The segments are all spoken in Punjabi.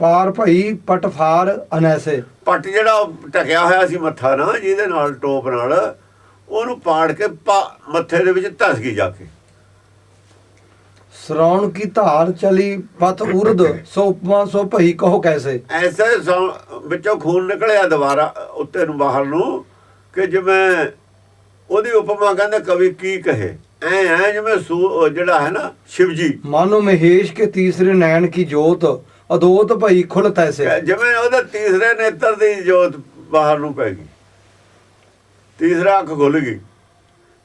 ਪਾਰ ਭਈ ਪਟਫਾਰ ਅਨੈਸੇ। ਪੱਟ ਜਿਹੜਾ ਢਕਿਆ ਹੋਇਆ ਸੀ ਮੱਥਾ ਨਾ ਜਿਹਦੇ ਨਾਲ ਟੋਪ ਨਾਲ ਉਹਨੂੰ ਪਾੜ ਕੇ ਮੱਥੇ ਦੇ ਵਿੱਚ ਧਸ ਗਈ ਜਾ ਕੇ। ਸ਼ਰੌਣ ਕੀ ਧਾਰ ਚਲੀ ਪਥ ਉਰਦ ਸੋ ਉਪਮਾ ਸੋ ਭਈ ਕਹੋ ਕੈਸੇ। ਐਸੇ ਵਿੱਚੋਂ ਖੂਨ ਨਿਕਲਿਆ ਦੁਬਾਰਾ ਉੱਤੇ ਨੂੰ ਬਾਹਰ ਨੂੰ ਕਿ ਜਿਵੇਂ ਉਹਦੀ ਉਪਮਾ ਕਹਿੰਦੇ ਕਵੀ ਕੀ ਕਹੇ। ਐ ਐ ਜਿਵੇਂ ਜਿਹੜਾ ਹੈ ਨਾ ਸ਼ਿਵ ਜੀ ਮਾਨੋ ਮਹੇਸ਼ ਕੇ ਤੀਸਰੇ ਨੈਣ ਕੀ ਜੋਤ ਅਦੋਤ ਭਈ ਖੁਲ ਤੈਸੇ। ਜਿਵੇਂ ਉਹਦੇ ਤੀਸਰੇ ਨੇਤਰ ਦੀ ਜੋਤ ਬਾਹਰ ਨੂੰ ਪੈ ਗਈ। ਤੀਸਰਾ ਅੱਖ ਖੁੱਲ ਗਈ।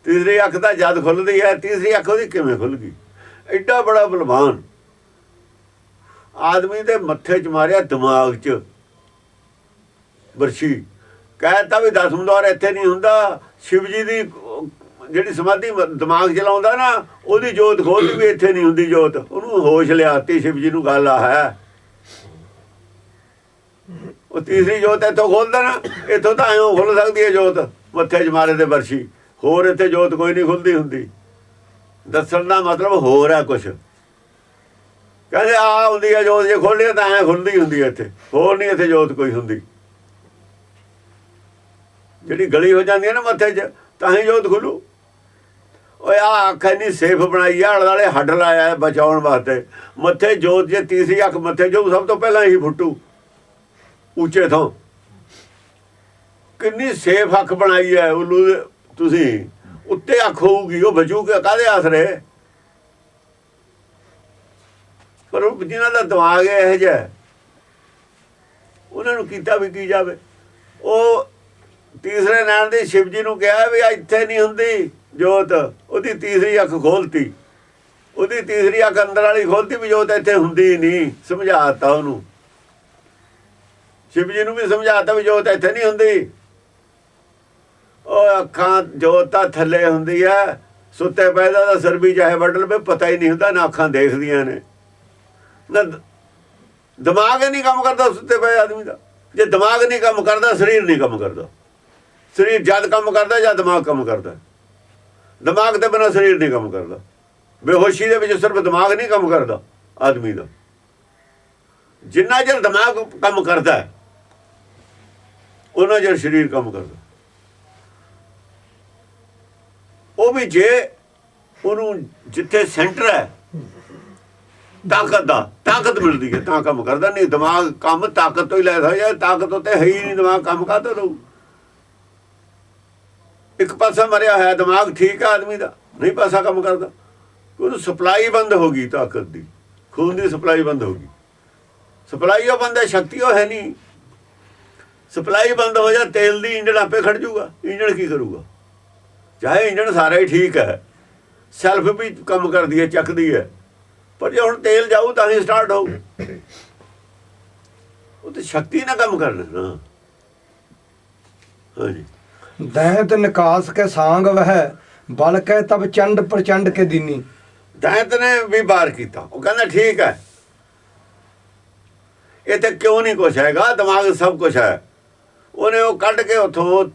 ਤੀਸਰੀ ਅੱਖ ਤਾਂ ਜਦ ਖੁੱਲਦੀ ਹੈ, ਤੀਸਰੀ ਅੱਖ ਉਹਦੀ ਕਿਵੇਂ ਖੁੱਲ ਗਈ? ਐਡਾ ਬੜਾ ਬਲਵਾਨ। ਆਦਮੀ ਦੇ ਮੱਥੇ 'ਚ ਮਾਰਿਆ ਦਿਮਾਗ 'ਚ। ਬਰਸ਼ੀ। ਕਹਿਤਾ ਵੀ ਦਸਮ ਦੌਰ ਇੱਥੇ ਨਹੀਂ ਹੁੰਦਾ। ਸ਼ਿਵ ਜੀ ਦੀ, ਜਿਹੜੀ ਸਮਾਧੀ ਦਿਮਾਗ 'ਚ ਲਾਉਂਦਾ ਨਾ, ਉਹਦੀ ਜੋਤ ਖੋਲਦੀ ਵੀ ਇੱਥੇ ਨਹੀਂ ਹੁੰਦੀ ਜੋਤ। ਉਹਨੂੰ ਹੋਸ਼ ਲਿਆਤੀ ਸ਼ਿਵ ਜੀ ਨੂੰ, ਗੱਲ ਆ ਹੈ। ਉਹ ਤੀਸਰੀ ਜੋਤ ਇੱਥੋਂ ਖੋਲਦਾ ਨਾ, ਇੱਥੋਂ ਤਾਂ ਐਂ ਖੁੱਲ ਸਕਦੀ ਹੈ ਜੋਤ, ਮੱਥੇ 'ਚ ਮਾਰੇ ਤੇ ਵਰਸ਼ੀ ਹੋਰ ਇੱਥੇ ਜੋਤ ਕੋਈ ਨਹੀਂ ਖੁੱਲਦੀ ਹੁੰਦੀ। ਦੱਸਣ ਦਾ ਮਤਲਬ ਹੋਰ ਹੈ ਕੁਛ। ਕਹਿੰਦੇ ਆ ਹੁੰਦੀ ਹੈ ਜੋਤ, ਜੇ ਖੋਲ੍ਹੀ ਤਾਂ ਐਂ ਖੁੱਲਦੀ ਹੁੰਦੀ ਹੈ ਇੱਥੇ। ਹੋਰ ਨਹੀਂ ਇੱਥੇ ਜੋਤ ਕੋਈ ਹੁੰਦੀ। ਜਿਹੜੀ ਗਲੀ ਹੋ ਜਾਂਦੀ ਹੈ ਨਾ ਮੱਥੇ 'ਚ, ਤਾਂ ਹੀ ਜੋਤ ਖੁੱਲੂ। ਓਏ ਆ ਅੱਖ ਨਹੀਂ ਸੇਫ ਬਣਾਈ ਆ ਆਲੇ ਵਾਲੇ ਹੱਡ ਲਾਇਆ ਹੈ ਬਚਾਉਣ ਵਾਸਤੇ। ਮੱਥੇ ਜੋਤ ਜੇ ਤੀਸਰੀ ਅੱਖ ਮੱਥੇ ਜੋ ਸਭ ਤੋਂ ਪਹਿਲਾਂ ਹੀ ਫੁੱਟੂ। ਉੱਚੇ ਤੋਂ ਕਿੰਨੀ ਸੇਫ ਅੱਖ ਬਣਾਈ ਹੈ ਉਹਨੂੰ ਤੁਸੀਂ। ਉੱਤੇ ਅੱਖ ਹੋਊਗੀ, ਉਹ ਬਚੂਗਾ ਕੇ ਕਾਦੇ ਆਸਰੇ ਪਰ ਉਹ ਜਿਨ੍ਹਾਂ ਦਾ ਦਿਮਾਗ ਹੈ ਇਹ ਜਿਹਾ ਉਹਨਾਂ ਨੂੰ ਕੀਤਾ ਵੀ ਕੀ ਜਾਵੇ। ਉਹ ਤੀਸਰੇ ਨੈਣ ਦੇ ਸ਼ਿਵ ਜੀ ਨੂੰ ਕਿਹਾ ਵੀ ਇੱਥੇ ਨਹੀਂ ਹੁੰਦੀ ਜੋਤ, ਉਹਦੀ ਤੀਸਰੀ ਅੱਖ ਖੋਲਤੀ। ਉਹਦੀ ਤੀਸਰੀ ਅੱਖ ਅੰਦਰ ਵਾਲੀ ਖੋਲਤੀ ਵੀ ਜੋਤ ਇੱਥੇ ਹੁੰਦੀ ਨਹੀਂ ਸਮਝਾਤਾ ਉਹਨੂੰ। ਸ਼ਿਵ ਜੀ ਨੂੰ ਵੀ ਸਮਝਾਤਾ ਵੀ ਜੋਤ ਇੱਥੇ ਨਹੀਂ ਹੁੰਦੀ। ਉਹ ਅੱਖਾਂ ਜੋਤ ਤਾਂ ਥੱਲੇ ਹੁੰਦੀ ਹੈ ਸੁੱਤੇ ਪੈਦਾ ਦਾ ਸਰ ਵੀ ਚਾਹੇ ਵੱਢ ਲਵੇ, ਪਤਾ ਹੀ ਨਹੀਂ ਹੁੰਦਾ ਨਾ ਅੱਖਾਂ ਦੇਖਦੀਆਂ ਨੇ। ਨਾ ਦਿਮਾਗ ਹੀ ਨਹੀਂ ਕੰਮ ਕਰਦਾ ਸੁੱਤੇ ਪਏ ਆਦਮੀ ਦਾ। ਜੇ ਦਿਮਾਗ ਨਹੀਂ ਕੰਮ ਕਰਦਾ, ਸਰੀਰ ਨਹੀਂ ਕੰਮ ਕਰਦਾ। ਸਰੀਰ ਜਦ ਕੰਮ ਕਰਦਾ ਜਾਂ ਦਿਮਾਗ ਕੰਮ ਕਰਦਾ। ਦਿਮਾਗ ਦੇ ਬਿਨਾਂ ਸਰੀਰ ਨਹੀਂ ਕੰਮ ਕਰਦਾ। ਬੇਹੋਸ਼ੀ ਦੇ ਵਿੱਚ ਸਿਰਫ ਦਿਮਾਗ ਨਹੀਂ ਕੰਮ ਕਰਦਾ ਆਦਮੀ ਦਾ। ਜਿੰਨਾ ਚਿਰ ਦਿਮਾਗ ਕੰਮ ਕਰਦਾ ਉਹਨਾਂ ਚਿਰ ਸਰੀਰ ਕੰਮ ਕਰਦਾ। ਉਹ ਵੀ ਜੇ ਉਹਨੂੰ ਜਿੱਥੇ ਸੈਂਟਰ ਹੈ, ਤਾਕਤ ਦਾ, ਤਾਕਤ ਮਿਲਦੀ ਹੈ, ਤਾਂ ਕੰਮ ਕਰਦਾ, ਨਹੀਂ ਦਿਮਾਗ ਕੰਮ ਤਾਕਤ ਤੋਂ ਹੀ ਲੈਦਾ ਜਾਂ ਤਾਕਤ ਉੱਤੇ ਹੈ ਹੀ ਨਹੀਂ, ਦਿਮਾਗ ਕੰਮ ਕਰਦਾ ਰਹੂ ਇੱਕ ਪਾਸਾ ਮਰਿਆ ਹੋਇਆ, ਦਿਮਾਗ ਠੀਕ ਹੈ ਆਦਮੀ ਦਾ, ਨਹੀਂ ਪਾਸਾ ਕੰਮ ਕਰਦਾ। ਉਹਨੂੰ ਸਪਲਾਈ ਬੰਦ ਹੋ ਗਈ ਤਾਕਤ ਦੀ, ਖੂਨ ਦੀ ਸਪਲਾਈ ਬੰਦ ਹੋ ਗਈ। ਸਪਲਾਈ ਉਹ ਬੰਦ ਹੈ ਸ਼ਕਤੀ ਉਹ ਹੈ ਨਹੀਂ। ਸਪਲਾਈ ਬੰਦ ਹੋ ਜਾ ਤੇਲ ਦੀ ਇੰਜਣ ਆਪੇ ਖੜ ਜਾਊਗਾ ਇੰਜਣ ਕੀ ਕਰੂਗਾ? ਚਾਹੇ ਇੰਜਣ ਸਾਰਾ ਹੀ ਠੀਕ ਹੈ ਸੈਲਫ ਵੀ ਕੰਮ ਕਰਦੀ ਹੈ ਚੱਕਦੀ ਹੈ ਪਰ ਜੇ ਹੁਣ ਤੇਲ ਜਾਊ ਤਾਂ ਹੀ ਸਟਾਰਟ ਹੋਊ। ਉਹ ਤੇ ਸ਼ਕਤੀ ਨਾਲ ਕੰਮ ਕਰਨਾ ਹਾਂਜੀ। ਦੈਂਤ ਨਿਕਾਸ ਕੇ ਸਾੰਗ ਵਹਿ ਬਲ ਕੈ ਤਬ ਚੰਡ ਪ੍ਰਚੰਡ ਕੇ ਦੀਨੀ। ਦੈਂਤ ਨੇ ਵੀ ਬਾਰ ਕੀਤਾ ਉਹ ਕਹਿੰਦਾ ਠੀਕ ਹੈ। ਇਹ ਤੇ ਕਿਉਂ ਨਹੀਂ ਕੁਛ ਹੈਗਾ ਦਿਮਾਗ ਸਭ ਕੁਛ ਹੈ। ਉਹਨੇ ਉਹ ਕੱਢ ਕੇ ਉਥੋਂ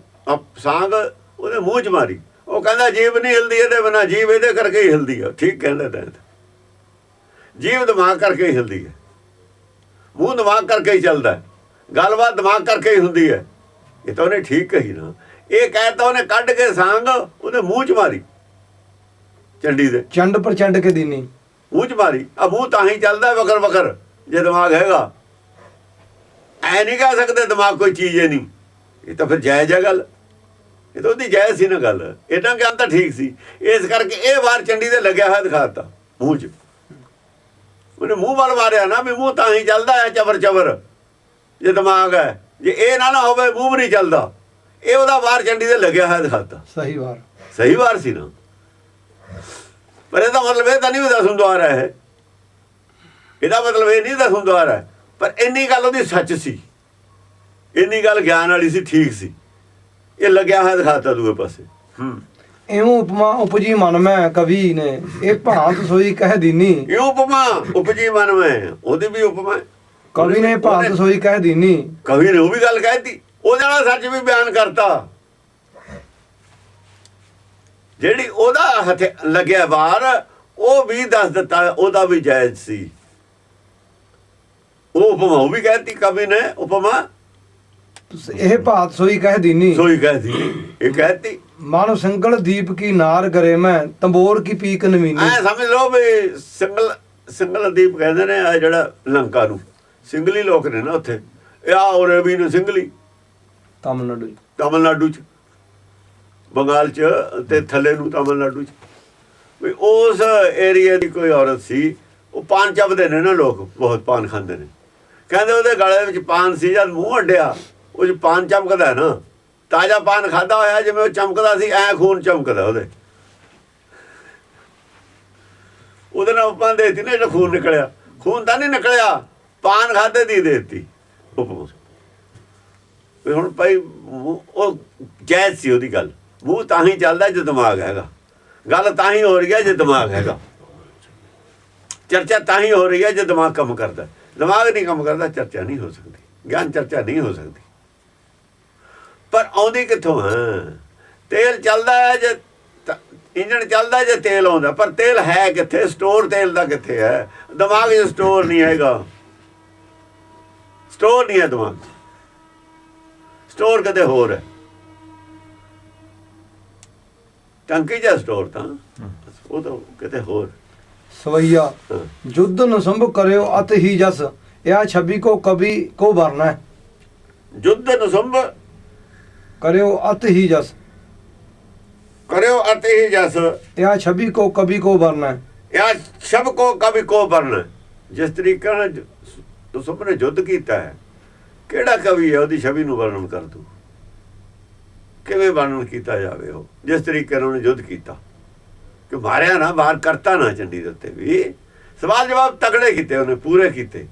ਸਾਂਗ ਉਹਦੇ ਮੂੰਹ 'ਚ ਮਾਰੀ। ਉਹ ਕਹਿੰਦਾ ਜੀਵ ਨਹੀਂ ਹਿਲਦੀ ਇਹਦੇ ਬਿਨਾ ਜੀਵ ਇਹਦੇ ਕਰਕੇ ਹੀ ਹਿਲਦੀ ਹੈ ਠੀਕ ਕਹਿੰਦਾ ਦੈਂਤ ਜੀਵ ਦਿਮਾਗ ਕਰਕੇ ਹੀ ਹਿਲਦੀ ਹੈ ਮੂੰਹ ਦਿਮਾਗ ਕਰਕੇ ਹੀ ਚੱਲਦਾ। ਹੈ ਗੱਲਬਾਤ ਦਿਮਾਗ ਕਰਕੇ ਹੀ ਹੁੰਦੀ ਹੈ ਇਹ ਤਾਂ ਉਹਨੇ ਠੀਕ ਕਹੀ ਨਾ। ਇਹ ਕਹਿਤਾ ਉਹਨੇ ਕੱਢ ਕੇ ਸਾਂਗ ਉਹਦੇ ਮੂੰਹ 'ਚ ਮਾਰੀ। ਚੰਡੀ ਦੇ। ਚੰਡ ਪ੍ਰਚੰਡ ਕੇ ਦੀਨੀ। ਮੂੰਹ ਚ ਮਾਰੀ। ਆ ਮੂੰਹ ਤਾਂ ਹੀ ਚੱਲਦਾ ਵਕਰ ਵਕਰ ਜੇ ਦਿਮਾਗ ਹੈਗਾ। ਐ ਨਹੀਂ ਕਹਿ ਸਕਦੇ ਦਿਮਾਗ ਕੋਈ ਚੀਜ਼ ਹੈ ਨਹੀਂ। ਇਹ ਤਾਂ ਫਿਰ ਜਾਇਜ਼ ਹੈ ਗੱਲ। ਇਹ ਤਾਂ ਉਹਦੀ ਜਾਇਜ਼ ਸੀ ਨਾ ਗੱਲ। ਇਹਨਾਂ ਗਿਆਨ ਤਾਂ ਠੀਕ ਸੀ। ਇਸ ਕਰਕੇ ਇਹ ਵਾਰ ਚੰਡੀ ਦੇ ਲੱਗਿਆ ਹੋਇਆ ਦਿਖਾਤਾ ਮੂੰਹ ਚ। ਉਹਨੇ ਮੂੰਹ ਵੱਲ ਮਾਰਿਆ ਨਾ ਵੀ ਮੂੰਹ ਤਾਂ ਹੀ ਚੱਲਦਾ ਹੈ ਚਵਰ ਚਵਰ ਜੇ ਦਿਮਾਗ ਹੈ ਜੇ ਇਹ ਨਾ ਨਾ ਹੋਵੇ ਮੂੰਹ ਨਹੀਂ ਚੱਲਦਾ। ਇਹ ਉਹਦਾ ਵਾਰ ਚੰਡੀ ਦੇ ਲੱਗਿਆ ਹੋਇਆ ਦਿਖਾਤਾ ਸਹੀ ਵਾਰ। ਸਹੀ ਵਾਰ ਸੀ ਨਾ। ਪਰ ਇਹਦਾ ਮਤਲਬ ਇਹ ਤਾਂ ਨਹੀਂ ਵੀ ਦਸਮ ਦੁਆਰ ਹੈ ਇਹ। ਇਹਦਾ ਮਤਲਬ ਇਹ ਨਹੀਂ ਦਸਮ ਦੁਆਰ ਹੈ। ਪਰ ਇੰਨੀ ਗੱਲ ਉਹਦੀ ਸੱਚ ਸੀ। ਇੰਨੀ ਗੱਲ ਗਿਆਨ ਵਾਲੀ ਸੀ ਠੀਕ ਸੀ। ਇਹ ਲੱਗਿਆ ਹੋਇਆ ਦਿਖਾਤਾ ਦੂਏ ਪਾਸੇ। ਹੂੰ। ਇਉਂ ਉਪਮਾ ਉਪਜੀ ਮਨ ਮੈਂ ਕਵੀ ਨੇ। ਇਹ ਭਾਂਤ ਸੋਈ ਕਹਿ ਦੀਨੀ। ਇਹ ਉਪਮਾ ਉਪਜੀ ਮਨ ਮੈਂ। ਉਹਦੀ ਵੀ ਉਪਮਾ। ਕਵੀ ਨੇ ਭਾਂਤ ਸੋਈ ਕਹਿ ਦੀਨੀ। ਕਵੀ ਨੇ ਉਹ ਵੀ ਗੱਲ ਕਹਿਤੀ ਉਹਦੇ ਨਾਲ ਸੱਚ ਵੀ ਬਿਆਨ ਕਰਤਾ। ਜਿਹੜੀ ਉਹਦਾ ਹੱਥ ਲੱਗਿਆ ਬਾਹਰ ਉਹ ਵੀ ਦੱਸ ਦਿੱਤਾ ਉਹਦਾ ਵੀ ਜਾਇਜ਼ ਸੀ। ਉਹ ਉਪਮਾ ਉਹ ਵੀ ਕਹਿਤੀ ਕਵੀ ਨੇ ਉਪਮਾ? ਇਹ ਭਾਤ ਸੋਈ ਕਹਿ ਦੀਨੀ ਸੋਈ ਕਹਿਤੀ ਇਹ ਕਹਿਤੀ। ਮਾਨੋ ਸਿੰਗਲ ਦੀਪ ਕੀ ਨਾਰ ਕਰੇ ਮੈਂ ਤੰਬੋਰ ਕੀ ਪੀਕ ਨਵੀਨੀ। ਐ ਸਮਝ ਲਓ ਵੀ ਸਿੰਗਲ ਸਿੰਗਲ ਦੀਪ ਕਹਿੰਦੇ ਨੇ ਆ ਜਿਹੜਾ ਲੰਕਾ ਨੂੰ। ਸਿੰਗਲੀ ਲੋਕ ਨੇ ਨਾ ਉੱਥੇ। ਇਹ ਆ ਉਰੇ ਵੀ ਨੇ ਸਿੰਗਲੀ। ਤਮਿਲਨਾਡੂ। ਤਮਿਲਨਾਡੂ ਚ। ਬੰਗਾਲ ਚ ਤੇ ਥੱਲੇ ਨੂੰ ਤਮਿਲਨਾਡੂ ਚ। ਵੀ ਉਸ ਏਰੀਆ ਦੀ ਕੋਈ ਔਰਤ ਸੀ। ਉਹ ਪਾਨ ਚੱਬਦੇ ਨੇ ਨਾ ਲੋਕ ਬਹੁਤ ਪਾਨ ਖਾਂਦੇ ਨੇ। ਕਹਿੰਦੇ ਉਹਦੇ ਗਲੇ ਵਿੱਚ ਪਾਨ ਸੀ ਜਦ ਮੂੰਹ ਅੱਡਿਆ ਉਹ ਚ ਪਾਨ ਚਮਕਦਾ ਨਾ। ਤਾਜ਼ਾ ਪਾਨ ਖਾਦਾ ਹੋਇਆ ਜਿਵੇਂ ਉਹ ਚਮਕਦਾ ਸੀ, ਐ ਖੂਨ ਚਮਕਦਾ ਉਹਦੇ। ਉਹਦੇ ਨਾਲ ਉਪਮਾ ਦੇਤੀ ਨਾ ਜਿਹੜਾ ਖੂਨ ਨਿਕਲਿਆ। ਖੂਨ ਤਾਂ ਨਹੀਂ ਨਿਕਲਿਆ, ਪਾਨ ਖਾਦੇ ਦੀ ਦੇਤੀ। ਉਪਮਾ। ਵੀ ਹੁਣ ਭਾਈ, ਉਹ ਜਾਇਜ਼ ਸੀ ਉਹਦੀ ਗੱਲ। ਮੂੰਹ ਤਾਂ ਹੀ ਚੱਲਦਾ ਜੇ ਦਿਮਾਗ ਹੈਗਾ। ਗੱਲ ਤਾਂ ਹੀ ਹੋ ਰਹੀ ਹੈ ਜੇ ਦਿਮਾਗ ਹੈਗਾ। ਚਰਚਾ ਤਾਂ ਹੀ ਹੋ ਰਹੀ ਹੈ ਜੇ ਦਿਮਾਗ ਕੰਮ ਕਰਦਾ। ਦਿਮਾਗ ਨਹੀਂ ਕੰਮ ਕਰਦਾ ਚਰਚਾ ਨਹੀਂ ਹੋ ਸਕਦੀ। ਗਿਆਨ ਚਰਚਾ ਨਹੀਂ ਹੋ ਸਕਦੀ। ਪਰ ਆਉਂਦੀ ਕਿੱਥੋਂ? ਹੈ। ਤੇਲ ਚੱਲਦਾ ਹੈ ਜੇ ਇੰਜਣ ਚੱਲਦਾ ਜੇ ਤੇਲ ਆਉਂਦਾ ਪਰ ਤੇਲ ਹੈ ਕਿੱਥੇ? ਸਟੋਰ ਤੇਲ ਦਾ ਕਿੱਥੇ ਹੈ? ਦਿਮਾਗ 'ਚ ਸਟੋਰ ਨਹੀਂ ਹੈਗਾ। ਸਟੋਰ ਨਹੀਂ ਹੈ ਦਿਮਾਗ 'ਚ। ਸਟੋਰ ਕਿਤੇ ਹੋਰ ਹੈ। ਟੰਕੀ ਜਾਂ ਸਟੋਰ ਤਾਂ। ਉਹ ਤਾਂ ਕਿਤੇ ਹੋਰ ਸਵਈਆ। ਜੁੱਧ ਨਸੰਭ ਕਰਿਓ ਅਤ ਹੀ ਜਸ ਇਹ ਛਬੀ ਕੋ ਕਵੀ ਕੋ ਵਰਨਾ। ਜੁੱਧ ਨਸੰਭ ਕਰਿਓ ਅਤ ਹੀ ਜਸ ਕਰਿਓ ਅਤਿ ਹੀ ਜਸ ਇਹ ਛਬੀ ਕੋ ਕਵੀ ਕੋ ਵਰਨਾ ਹੈ। ਯਾ ਸਭ ਕੋ ਕਵੀ ਕੋ ਵਰਨ ਜਿਸ ਤਰੀਕੇ ਨਾਲ ਨਸੰਭ ਨੇ ਜੁੱਧ ਕੀਤਾ ਹੈ ਕਿਹੜਾ ਕਵੀ ਹੈ ਉਹਦੀ ਛਵੀ ਨੂੰ ਵਰਣਨ ਕਰ ਦੂ ਕਿਵੇਂ ਵਰਣਨ ਕੀਤਾ ਜਾਵੇ ਉਹ ਜਿਸ ਤਰੀਕੇ ਨਾਲ ਉਹਨੇ ਯੁੱਧ ਕੀਤਾ ਕਿ ਮਾਰਿਆ ਨਾ ਵਾਰ ਕਰਤਾ ਨਾ ਚੰਡੀ ਦੇ ਉੱਤੇ ਵੀ। ਸਵਾਲ ਜਵਾਬ ਤਗੜੇ ਕੀਤੇ ਉਹਨੇ ਪੂਰੇ ਕੀਤੇ।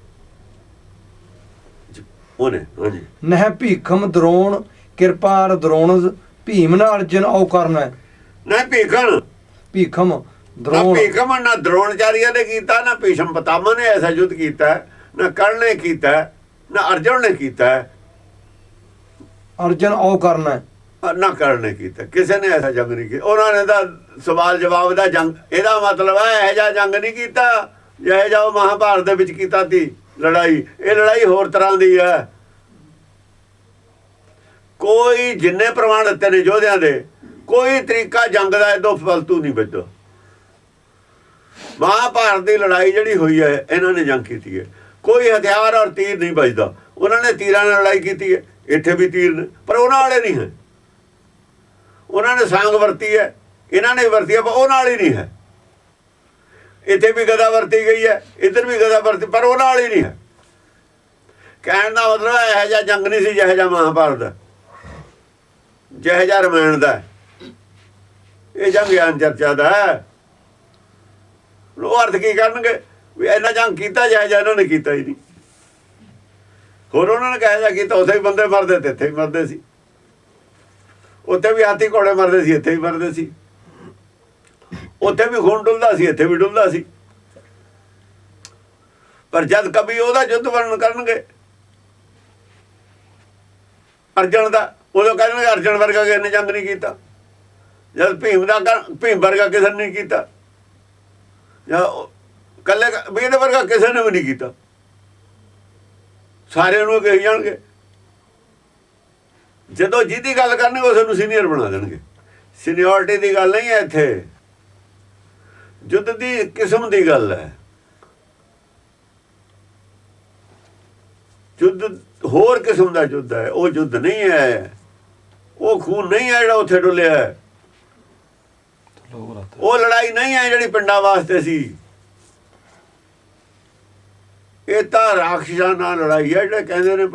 ਉਹਨੇ ਹਾਂਜੀ। ਨਹਿ ਭੀਖਮ ਦਰੋਣ ਕਿਰਪਾਰ ਦਰੋਣ ਭੀਮ ਨਾ ਅਰਜਨ ਔ ਕਰਨਾ। ਹੈ। ਨਾ ਭੀਖਣ। ਭੀਖਮ ਦਰੋਣ। ਭੀਖਮ ਨਾ ਦਰੋਣਚਾਰੀਆ ਨੇ ਕੀਤਾ ਨਾ ਭੀਸ਼ਮ ਪਤਾਮਾ ਨੇ ਐਸਾ ਯੁੱਧ ਕੀਤਾ ਨਾ ਕਰਨ ਨੇ ਕੀਤਾ ਨਾ ਅਰਜੁਨ ਨੇ ਕੀਤਾ। ਅਰਜਨ ਔ ਕਰਨਾ। ਨਾ ਕਰਨ ਨੇ ਕੀਤਾ। ਕਿਸੇ ਨੇ ਐਸਾ ਜੰਗ ਨਹੀਂ ਕੀਤਾ। ਉਹਨਾਂ ਨੇ ਤਾਂ ਸਵਾਲ ਜਵਾਬ ਦਾ ਜੰਗ ਇਹਦਾ ਮਤਲਬ ਹੈ ਇਹ ਜਿਹਾ ਜੰਗ ਨਹੀਂ ਕੀਤਾ। ਜਿਹੇ ਜਿਹਾ ਉਹ ਮਹਾਭਾਰਤ ਦੇ ਵਿੱਚ ਕੀਤਾ ਸੀ ਲੜਾਈ। ਇਹ ਲੜਾਈ ਹੋਰ ਤਰ੍ਹਾਂ ਦੀ ਹੈ। ਕੋਈ ਜਿੰਨੇ ਪ੍ਰਮਾਣ ਦਿੱਤੇ ਨੇ ਯੋਧਿਆਂ ਦੇ, ਕੋਈ ਤਰੀਕਾ ਜੰਗ ਦਾ ਇਦੋਂ ਫਲਤੂ ਨਹੀਂ ਬਚਦਾ ਮਹਾਭਾਰਤ ਦੀ ਲੜਾਈ ਜਿਹੜੀ ਹੋਈ ਹੈ, ਇਹਨਾਂ ਨੇ ਜੰਗ ਕੀਤੀ ਹੈ। ਕੋਈ ਹਥਿਆਰ ਔਰ ਤੀਰ ਨਹੀਂ ਬਚਦਾ ਉਹਨਾਂ ਨੇ ਤੀਰਾਂ ਨਾਲ ਲੜਾਈ ਕੀਤੀ ਹੈ। ਇੱਥੇ ਵੀ ਤੀਰ ਨੇ, ਪਰ ਉਹਨਾਂ ਵਾਲੇ ਨਹੀਂ ਹੈ। ਉਹਨਾਂ ਨੇ ਸਾਂਗ ਵਰਤੀ ਹੈ। ਇਹਨਾਂ ਨੇ ਵਰਤੀ ਹੈ, ਪਰ ਉਹ ਨਾਲ ਹੀ ਨਹੀਂ ਹੈ। ਇੱਥੇ ਵੀ ਗਦਾ ਵਰਤੀ ਗਈ ਹੈ, ਇੱਧਰ ਵੀ ਗਦਾ ਵਰਤੀ, ਪਰ ਉਹ ਨਾਲ ਹੀ ਨਹੀਂ ਹੈ। ਕਹਿਣ ਦਾ ਮਤਲਬ ਹੈ ਇਹ ਜਿਹਾ ਜੰਗ ਨਹੀਂ ਸੀ, ਜਿਹੋ ਜਿਹਾ ਮਹਾਭਾਰਤ। ਦਾ ਜਿਹੋ ਜਿਹਾ ਰਮਾਇਣ ਦਾ ਇਹ ਜੰਗ ਗਿਆਨ ਚਰਚਾ ਦਾ ਹੈ। ਉਹ ਅਰਥ ਕੀ ਕਰਨਗੇ? ਵੀ ਇਹਨਾਂ ਜੰਗ ਕੀਤਾ, ਜਿਹੋ ਜਿਹਾ ਇਹਨਾਂ ਨੇ ਕੀਤਾ ਹੀ ਨਹੀਂ। ਹੋਰ ਉਹਨਾਂ ਨੇ ਕਹਿਆ ਜਾ ਕੀਤਾ, ਉੱਥੇ ਵੀ ਬੰਦੇ ਮਰਦੇ ਤੇ, ਇੱਥੇ ਵੀ ਮਰਦੇ ਸੀ। ਉੱਥੇ ਵੀ ਹਾਥੀ ਘੋੜੇ ਮਰਦੇ ਸੀ, ਇੱਥੇ ਵੀ ਮਰਦੇ ਸੀ। ਉੱਥੇ ਵੀ ਖੂਨ ਡੁੱਲਦਾ ਸੀ, ਇੱਥੇ ਵੀ ਡੁੱਲਦਾ ਸੀ। ਪਰ ਜਦ ਕਬੀ ਉਹਦਾ ਯੁੱਧ ਵਰਣ ਕਰਨਗੇ, ਅਰਜਨ ਦਾ, ਉਦੋਂ ਕਹਿੰਦੇ ਅਰਜਨ ਵਰਗਾ ਕਿਸੇ ਨੇ ਜੰਗ ਨਹੀਂ ਕੀਤਾ। ਜਦ ਭੀਮ ਦਾ ਭੀਮ ਵਰਗਾ ਕਿਸੇ ਨੇ ਨਹੀਂ ਕੀਤਾ। ਜਾਂ ਕੱਲੇ ਵੀ ਦੇ ਵਰਗਾ ਕਿਸੇ ਨੇ ਵੀ ਨਹੀਂ ਕੀਤਾ। ਸਾਰਿਆਂ ਨੂੰ ਕਹੀ ਜਾਣਗੇ। ਜਦੋਂ ਜਿਹਦੀ ਗੱਲ ਕਰਨਗੇ ਉਸ ਨੂੰ ਸੀਨੀਅਰ ਬਣਾ ਦੇਣਗੇ। ਸੀਨੀਅਰਟੀ ਦੀ ਗੱਲ ਨਹੀਂ ਹੈ ਇੱਥੇ। ਯੁੱਧ ਦੀ ਕਿਸਮ ਦੀ ਗੱਲ ਹੈ। ਯੁੱਧ ਹੋਰ ਕਿਸਮ ਦਾ ਯੁੱਧ ਹੈ। ਉਹ ਯੁੱਧ ਨਹੀਂ ਹੈ। ਉਹ ਖੂਨ ਨਹੀਂ ਹੈ ਜਿਹੜਾ ਉੱਥੇ ਡੁੱਲਿਆ ਹੈ। ਉਹ ਲੜਾਈ ਨਹੀਂ ਹੈ ਜਿਹੜੀ ਪਿੰਡਾਂ ਵਾਸਤੇ ਸੀ। ਇਹ ਤਾਂ ਰਾਖਸ਼ਾਂ ਨਾਲ ਲੜਾਈ ਹੈ ਜਿਹੜੇ ਕਹਿੰਦੇ ਨੇ